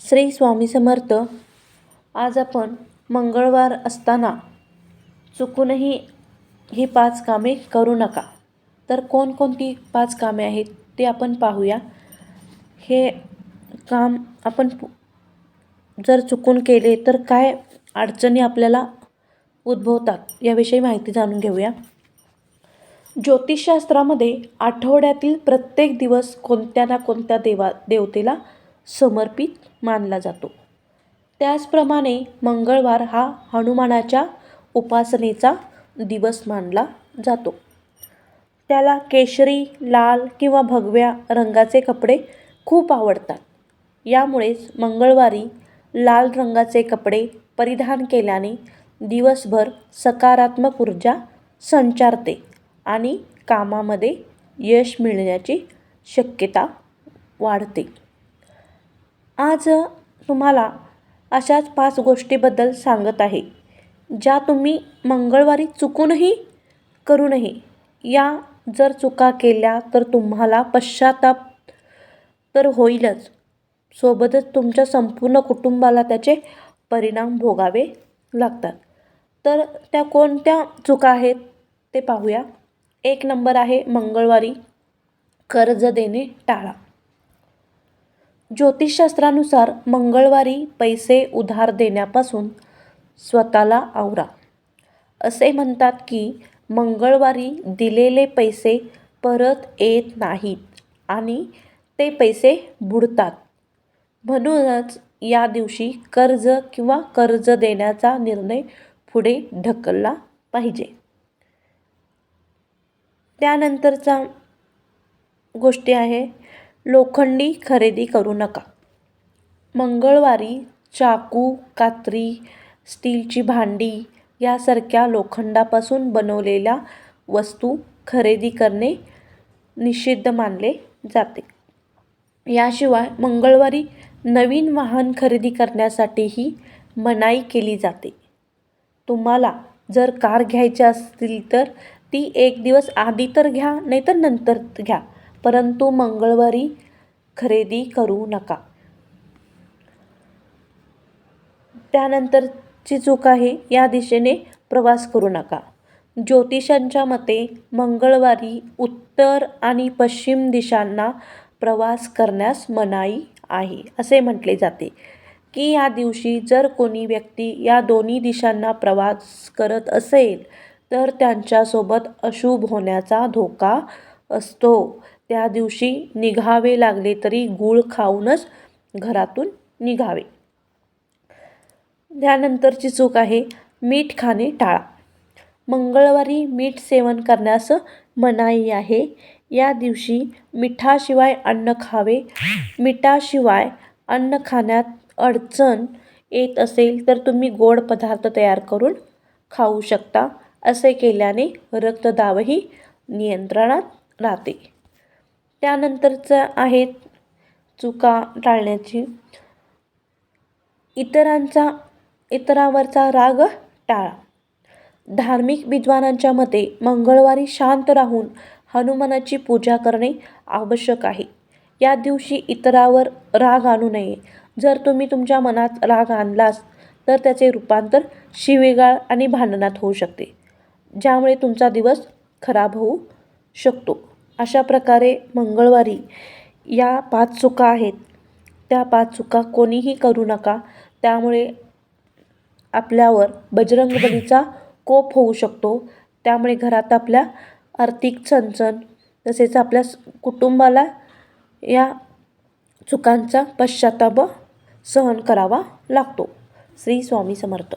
श्री स्वामी समर्थ आज आपण मंगळवार असताना चुकूनही ही पाच कामे करू नका. तर कोणकोणती पाच कामे आहेत ते आपण पाहूया. हे काम आपण जर चुकून केले तर काय अडचणी आपल्याला उद्भवतात याविषयी माहिती जाणून घेऊया. ज्योतिषशास्त्रामध्ये आठवड्यातील प्रत्येक दिवस कोणत्या ना कोणत्या देवा देवतेला समर्पित मानला जातो. त्याचप्रमाणे मंगळवार हा हनुमानाच्या उपासनेचा दिवस मानला जातो. त्याला केशरी लाल किंवा भगव्या रंगाचे कपडे खूप आवडतात. यामुळेच मंगळवारी लाल रंगाचे कपडे परिधान केल्याने दिवसभर सकारात्मक ऊर्जा संचारते आणि कामामध्ये यश मिळण्याची शक्यता वाढते. आज तुम्हाला अशाच पाच गोष्टीबद्दल सांगत आहे ज्या तुम्ही मंगळवारी चुकूनही करू नये या जर चुका केल्या तर तुम्हाला पश्चाताप तर होईलच. सोबतच तुमच्या संपूर्ण कुटुंबाला त्याचे परिणाम भोगावे लागतात. तर त्या कोणत्या चुका आहेत ते पाहूया. एक नंबर आहे मंगळवारी कर्ज देणे टाळा. ज्योतिषशास्त्रानुसार मंगळवारी पैसे उधार देण्यापासून स्वतःला आवरा. असे म्हणतात की मंगळवारी दिलेले पैसे परत येत नाहीत आणि ते पैसे बुडतात. म्हणूनच या दिवशी कर्ज किंवा कर्ज देण्याचा निर्णय पुढे ढकलला पाहिजे. त्यानंतरचा गोष्टी आहे लोखंडी खरेदी करू नका. मंगळवारी चाकू कात्री स्टीलची भांडी यासारख्या लोखंडापासून बनवलेल्या वस्तू खरेदी करणे निषिद्ध मानले जाते. याशिवाय मंगळवारी नवीन वाहन खरेदी करण्यासाठीही मनाई केली जाते. तुम्हाला जर कार घ्यायची असतील तर ती एक दिवस आधी तर घ्या नाहीतर नंतर घ्या. परंतु मंगळवारी खरेदी करू नका. त्यानंतरची चूक आहे या दिशेने प्रवास करू नका. ज्योतिषांच्या मते मंगळवारी उत्तर आणि पश्चिम दिशांना प्रवास करण्यास मनाई आहे असे म्हटले जाते की या दिवशी जर कोणी व्यक्ती या दोन्ही दिशांना प्रवास करत असेल तर त्यांच्यासोबत अशुभ होण्याचा धोका असतो. त्या दिवशी निघावे लागले तरी गूळ खाऊनच घरातून निघावे. त्यानंतरची चूक आहे मीठ खाणे टाळा. मंगळवारी मीठ सेवन करण्यास मनाई आहे. या दिवशी मिठाशिवाय अन्न खावे मिठाशिवाय अन्न खाण्यात अडचण येत असेल तर तुम्ही गोड पदार्थ तयार करून खाऊ शकता असे केल्याने रक्तदाबही नियंत्रणात राहते. त्यानंतरचं आहेत चुका टाळण्याची. इतरांचा इतरांवरचा राग टाळा. धार्मिक विद्वानांच्या मते मंगळवारी शांत राहून हनुमानाची पूजा करणे आवश्यक आहे. या दिवशी इतरावर राग आणू नये. जर तुम्ही तुमच्या मनात राग आणलास तर त्याचे रूपांतर शिवेगाळ आणि भांडणात होऊ शकते ज्यामुळे तुमचा दिवस खराब होऊ शकतो. अशा प्रकारे मंगळवारी या पाच चुका आहेत. त्या पाच चुका कोणीही करू नका. त्यामुळे आपल्यावर बजरंगबलीचा कोप होऊ शकतो. त्यामुळे घरात आपल्या आर्थिक चणचण तसेच आपल्या स- कुटुंबाला या चुकांचा पश्चाताप सहन करावा लागतो. श्री स्वामी समर्थ.